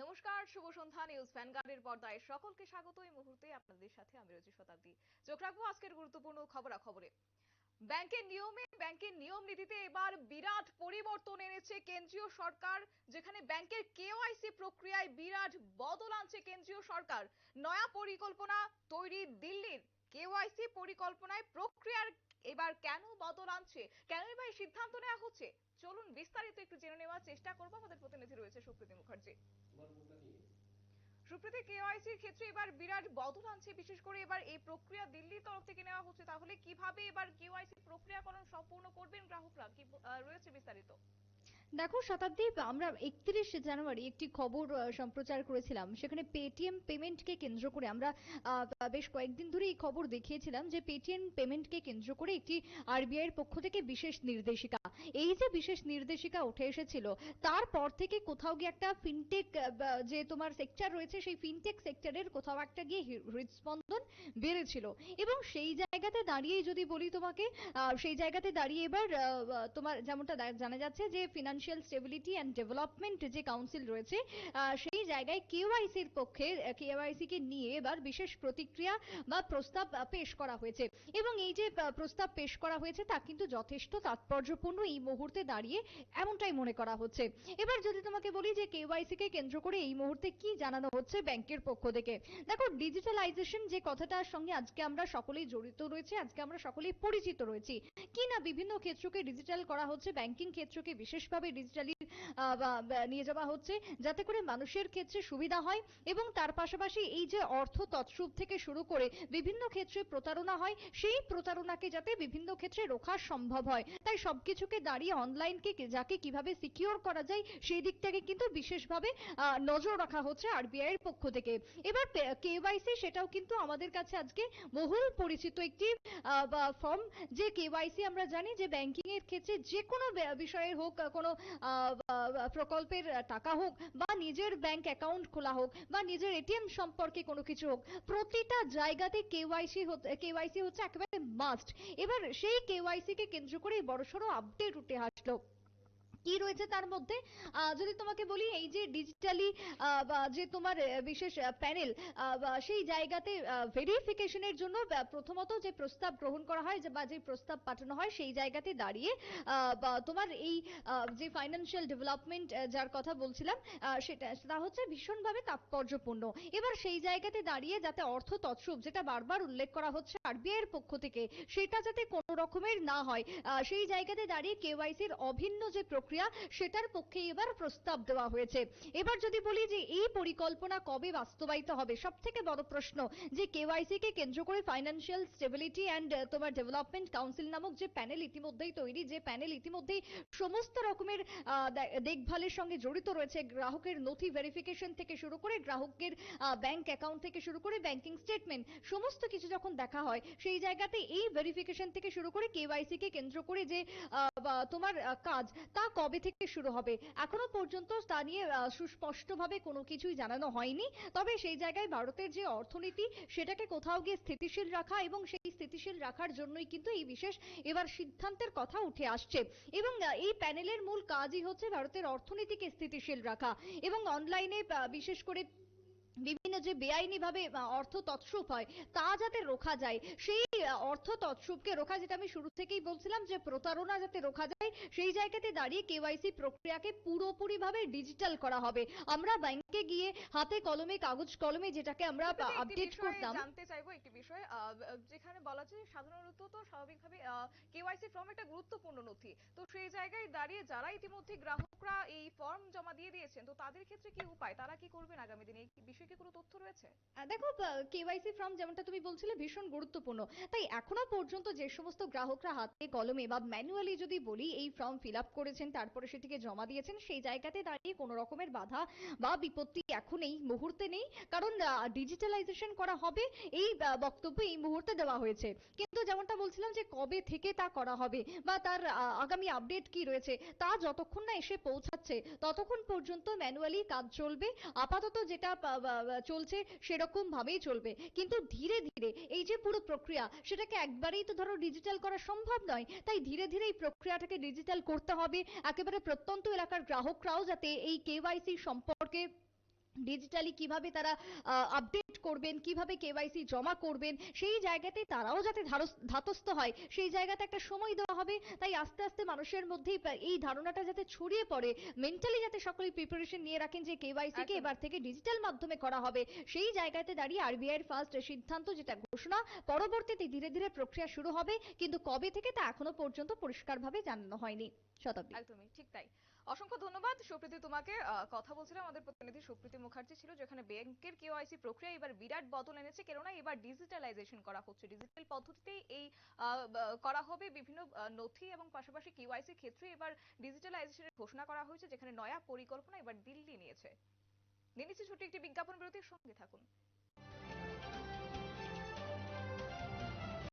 নমস্কার, শুভ সন্ধ্যা, নিউজ ভ্যানগার্ডের পর্দায় সকলকে স্বাগত। এই মুহূর্তে আপনাদের সাথে আমি রয়েছি শতাব্দী। চোখ রাখব আজকের গুরুত্বপূর্ণ খবরাখবরে। ব্যাংকের নিয়মে ব্যাংকের নিয়ম নীতিতে এবার বিরাট পরিবর্তন এনেছে কেন্দ্রীয় সরকার, যেখানে ব্যাংকের কেওয়াইসি প্রক্রিয়ায় বিরাট বদল আনছে কেন্দ্রীয় সরকার। নয়া পরিকল্পনা তৈরি দিল্লির। কেওয়াইসি পরিকল্পনায় প্রক্রিয়ার এবার কেন বদল আনছে? কেন এবার সিদ্ধান্ত নেওয়া হচ্ছে? চলুন বিস্তারিত একটু জেনে নেওয়ার চেষ্টা করব। আমাদের প্রতিনিধি রয়েছে সুপ্রীতি মুখার্জি। সুপ্রীতি, কেওয়াইসির ক্ষেত্রে এবার বিরাট বদল আনছে। বিশেষ করে এবার এই প্রক্রিয়া দিল্লির তরফ থেকে নেওয়া হচ্ছে। তাহলে কীভাবে এবার কেওয়াইসি প্রক্রিয়াকরণ সম্পূর্ণ করবেন গ্রাহকরা? কি রয়েছে বিস্তারিত। দেখো, শতাব্দী, আমরা একত্রিশ জানুয়ারি একটি খবর সম্প্রচার করেছিলাম। সেখানে পেটিএম পেমেন্টকে কেন্দ্র করে আমরা বেশ কয়েকদিন ধরে এই খবর দেখিয়েছিলাম যে পেটিএম পেমেন্টকে কেন্দ্র করে একটি আরবিআই এর পক্ষ থেকে বিশেষ নির্দেশিকা। এই যে বিশেষ নির্দেশিকা উঠে এসেছিল, তারপর থেকে কোথাও গিয়ে একটা ফিনটেক যে তোমার সেক্টর রয়েছে, সেই ফিনটেক সেক্টরের কোথাও একটা গিয়ে হৃদস্পন্দন বেড়েছিল। এবং সেই জায়গাতে দাঁড়িয়েই যদি বলি তোমাকে সেই জায়গাতে দাঁড়িয়ে এবার তোমার যেমনটা জানা যাচ্ছে যে ফিনান্সিয়াল স্টেবিলিটি অ্যান্ড ডেভেলপমেন্ট যে কাউন্সিল রয়েছে সেই জায়গায় কেওয়াইসির পক্ষে কেওয়াইসি কে নিয়ে এবার বিশেষ প্রতিক্রিয়া বা প্রস্তাব পেশ করা হয়েছে। এবং এই যে প্রস্তাব পেশ করা হয়েছে, তা কিন্তু যথেষ্ট তাৎপর্যপূর্ণ এই মুহূর্তে দাঁড়িয়ে এমনটাই মনে করা হচ্ছে। এবার যদি তোমাকে বলি যে কেওয়াইসি কে কেন্দ্র করে এই মুহূর্তে কি জানানো হচ্ছে ব্যাংকের পক্ষ থেকে। দেখো ডিজিটালাইজেশন যে কথাটার সঙ্গে আজকে আমরা সকলেই জড়িত রয়েছে, আজকে আমরা সকলেই পরিচিত রয়েছি। কি না বিভিন্ন ক্ষেত্রকে ডিজিটাল করা হচ্ছে ব্যাংকিং ক্ষেত্রকে বিশেষভাবে ডিজিটালি নিয়ে যাওয়া হচ্ছে, যাতে করে মানুষের ক্ষেত্রে সুবিধা হয় এবং তার পাশাপাশি এই যে অর্থ তৎসুব থেকে শুরু করে বিভিন্ন ক্ষেত্রে প্রতারণা হয়, সেই প্রতারণাকে যাতে বিভিন্ন ক্ষেত্রে রোখা সম্ভব হয়। তাই সবকিছুকে দাঁড়িয়ে অনলাইনকে যাকে কীভাবে সিকিউর করা যায়, সেই দিক থেকে কিন্তু বিশেষভাবে নজর রাখা হচ্ছে আরবিআই এর পক্ষ থেকে। এবার কেওয়াইসি সেটাও কিন্তু আমাদের কাছে আজকে বহুল পরিচিত একটি ফর্ম যে কেওয়াইসি আমরা জানি যে ব্যাংকিং এর ক্ষেত্রে যে কোনো বিষয়ের হোক, কোনো প্রকল্পের টাকা হোক বা নিজের ব্যাংক অ্যাকাউন্ট খোলা হোক বা নিজের এটিএম সম্পর্কে কোনো কিছু হোক, প্রতিটা জায়গাতে কেওয়াইসি কেওয়াইসি হচ্ছে একেবারে মাস্ট এবার সেই কেওয়াইসি কে কেন্দ্র করে বড়সড় আপডেট উঠে আসলো। কি রয়েছে তার মধ্যে? যদি তোমাকে বলি, এই যে ডিজিটালি যে তোমার বিশেষ প্যানেল সেই জায়গাতে ভেরিফিকেশনের জন্য প্রথমত যে প্রস্তাব গ্রহণ করা হয় বা যে প্রস্তাব পাঠানো হয়, সেই জায়গাতে দাঁড়িয়ে তোমার এই যে ফাইন্যান্সিয়াল ডেভেলপমেন্ট যার কথা বলছিলাম সেটা তা হচ্ছে ভীষণভাবে তাৎপর্যপূর্ণ। এবার সেই জায়গাতে দাঁড়িয়ে যাতে অর্থ তৎসব যেটা বারবার উল্লেখ করা হচ্ছে আরবিআই এর পক্ষ থেকে, সেটা যাতে কোনো রকমের না হয় সেই জায়গাতে দাঁড়িয়ে কেওয়াইসির অভিন্ন যে প্রক্রিয়া সেটার পক্ষে এবার প্রস্তাব দেওয়া হয়েছে। এবার যদি বলি যে এই পরিকল্পনা কবে বাস্তবায়িত হবে সব থেকে বড় প্রশ্ন যে কেওয়াইসি কে কেন্দ্র করে ফাইন্যান্সিয়াল স্টেবিলিটি অ্যান্ড তোমার ডেভেলপমেন্ট কাউন্সিল নামক যে প্যানেল ইতিমধ্যেই তৈরি, যে প্যানেল ইতিমধ্যেই সমস্ত রকমের দেখভালের সঙ্গে জড়িত রয়েছে। গ্রাহকের নথি ভেরিফিকেশন থেকে শুরু করে গ্রাহকের ব্যাংক অ্যাকাউন্ট থেকে শুরু করে ব্যাংকিং স্টেটমেন্ট সমস্ত কিছু যখন দেখা হয়, সেই জায়গাতে এই ভেরিফিকেশন থেকে শুরু করে কেওয়াইসি কে কেন্দ্র করে যে তোমার কাজ, তা কবে থেকে শুরু হবে? এখনও পর্যন্ত তা নিয়ে সুস্পষ্টভাবে কোনো কিছুই জানানো হয়নি। তবে সেই জায়গায় ভারতের যে অর্থনীতি, সেটাকে কোথাও গিয়ে স্থিতিশীল রাখা এবং সেই স্থিতিশীল রাখার জন্যই কিন্তু এই বিশেষ এবার সিদ্ধান্তের কথা উঠে আসছে। এবং এই প্যানেলের মূল কাজই হচ্ছে ভারতের অর্থনীতিকে স্থিতিশীল রাখা এবং অনলাইনে বিশেষ করে যে বেআইনি ভাবে অর্থ তৎসুপ হয় তা যাতে রোখা যায়। সেই অর্থ তৎসুপকে রোখা যেটা আমি শুরু থেকেই বলছিলাম যে প্রতারণা যাতে রোখা যায় সেই জায়গাতে দাঁড়িয়ে কেওয়াইসি প্রক্রিয়াকে পুরোপুরি ভাবে ডিজিটাল করা হবে। আমরা ব্যাংকে গিয়ে হাতে কলমে কাগজ কলমে যেটাকে আমরা আপডেট করতাম। জানতে চাইব একটি বিষয় যেখানে বলা যায় সাধারণত তো স্বাভাবিকভাবে কেওয়াইসি ফর্ম একটা গুরুত্বপূর্ণ নথি। তো সেই জায়গায় দাঁড়িয়ে যারা ইতিমধ্যে গ্রাহকরা এই দিয়েছেন, তো তাদের ক্ষেত্রে কি উপায়? তারা কি করবেন আগামী দিনে? এই বিষয়ে কি কোনো তথ্য রয়েছে? দেখো কেওয়াইসি ফর্ম যেমনটা তুমি বলছিলে ভীষণ গুরুত্বপূর্ণ। তাই এখনও পর্যন্ত যে সমস্ত গ্রাহকরা হাতে কলমে বা ম্যানুয়ালি যদি বলি এই ফর্ম ফিল আপ করেছেন, তারপরে সেটিকে জমা দিয়েছেন, সেই জায়গাতে দাঁড়িয়ে কোনো রকমের বাধা বা বিপত্তি এখন এই মুহূর্তে নেই। কারণ ডিজিটালাইজেশন করা হবে, এই বক্তব্য এই মুহূর্তে দেওয়া হয়েছে। কিন্তু যেমনটা বলছিলাম যে কবে থেকে তা করা হবে বা তার আগামী আপডেট কি রয়েছে, তা যতক্ষণ না এসে পৌঁছাচ্ছে, ততক্ষণ পর্যন্ত ম্যানুয়ালি কাজ চলবে। আপাতত যেটা চলছে সেরকম ভাবেই চলবে। কিন্তু ধীরে ধীরে এই যে পুরো প্রক্রিয়া, সেটাকে একবারেই তো ধরো ডিজিটাল করা সম্ভব নয়, তাই ধীরে ধীরে এই প্রক্রিয়াটাকে ডিজিটাল করতে হবে। একেবারে প্রত্যন্ত এলাকার গ্রাহকরাও যাতে এই কেওয়াইসি সম্পর্কে ডিজিটালি কীভাবে তারা আপডেট করবেন কীভাবে কেওয়াইসি জমা করবেন সেই জায়গাতে তারাও যাতে ধাতস্থ হয় সেই জায়গাতে একটা সময় দেওয়া হবে। তাই আস্তে আস্তে মানুষের মধ্যে এই ধারণাটা যাতে ছড়িয়ে পড়ে মেন্টালি যাতে সকলে প্রিপারেশন নিয়ে রাখেন যে কেওয়াইসি কে এবার থেকে ডিজিটাল মাধ্যমে করা হবে সেই জায়গাতে দাঁড়িয়ে আরবিআই এর ফার্স্ট সিদ্ধান্ত যেটা ঘোষণা পরবর্তীতে ধীরে ধীরে প্রক্রিয়া শুরু হবে কিন্তু কবে থেকে তা এখনও পর্যন্ত পরিষ্কারভাবে জানানো হয়নি। শতাব্দী। একদমই ঠিক তাই। অসংখ্য ধন্যবাদ। সুপ্রীতি, তোমাকে কথা বলছিলাম। আমাদের প্রতিনিধি সুপ্রীতি মুখার্জি ছিল, যেখানে ব্যাংকের কেওয়াইসি প্রক্রিয়া এবার বিরাট বদল এনেছে। কেননা, এবার ডিজিটালাইজেশন করা হচ্ছে। ডিজিটাল পদ্ধতিতেই এই করা হবে বিভিন্ন নথি এবং পাশাপাশি কেওয়াইসি ক্ষেত্রে এবার ডিজিটালাইজেশনের ঘোষণা করা হয়েছে, যেখানে নয়া পরিকল্পনা এবার দিল্লি নিয়েছে। নিয়ে নিচ্ছি ছোট্ট একটি বিজ্ঞাপন বিরতির সঙ্গে থাকুন।